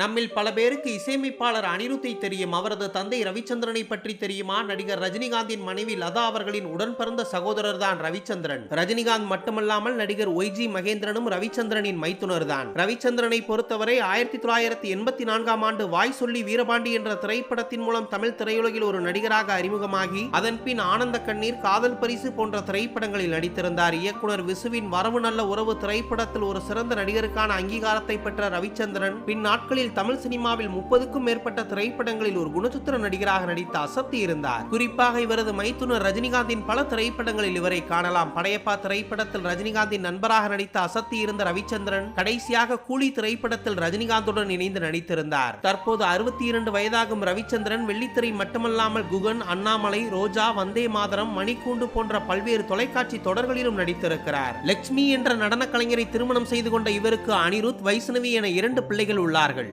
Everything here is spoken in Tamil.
நம்மில் பல பேருக்கு இசையமைப்பாளர் அனிருத்தை தெரியும். அவரது தந்தை ரவிச்சந்திரனை பற்றி தெரியுமா? நடிகர் ரஜினிகாந்தின் மனைவி லதா அவர்களின் உடன் பிறந்த சகோதரர் தான் ரவிச்சந்திரன். ரஜினிகாந்த் மட்டுமல்லாமல் நடிகர் ஒய்ஜி மகேந்திரனும் ரவிச்சந்திரனின் மைத்துனர் தான். ரவிச்சந்திரனை பொறுத்தவரை ஆயிரத்தி தொள்ளாயிரத்தி எண்பத்தி நான்காம் ஆண்டு வாய் சொல்லி வீரபாண்டி என்ற திரைப்படத்தின் மூலம் தமிழ் திரையுலகில் ஒரு நடிகராக அறிமுகமாகி அதன் பின் ஆனந்த கண்ணீர் காதல் பரிசு போன்ற திரைப்படங்களில் நடித்திருந்தார். இயக்குனர் விசுவின் வரவு நல்ல உறவு திரைப்படத்தில் ஒரு சிறந்த நடிகருக்கான அங்கீகாரத்தை பெற்ற ரவிச்சந்திரன் பின் நாட்களில் தமிழ் சினிமாவில் முப்பதுக்கும் மேற்பட்ட திரைப்படங்களில் ஒரு குணச்சித்திர நடிகராக நடித்து அசத்தி இருந்தார். குறிப்பாக இவரது மைத்துனர் ரஜினிகாந்தின் பல திரைப்படங்களில் இவரை காணலாம். படையப்பா திரைப்படத்தில் ரஜினிகாந்தின் நண்பராக நடித்த அசத்தி இருந்த ரவிச்சந்திரன் கடைசியாக கூலி திரைப்படத்தில் ரஜினிகாந்துடன் இணைந்து நடித்திருந்தார். தற்போது அறுபத்தி இரண்டு வயதாகும் ரவிச்சந்திரன் வெள்ளித்திரை மட்டுமல்லாமல் குகன் அண்ணாமலை ரோஜா வந்தே மாதரம் மணிக்கூண்டு போன்ற பல்வேறு தொலைக்காட்சி தொடர்களிலும் நடித்திருக்கிறார். லட்சுமி என்ற நடன கலைஞரை திருமணம் செய்து கொண்ட இவருக்கு அனிருத் வைஷ்ணவி என இரண்டு பிள்ளைகள் உள்ளார்கள்.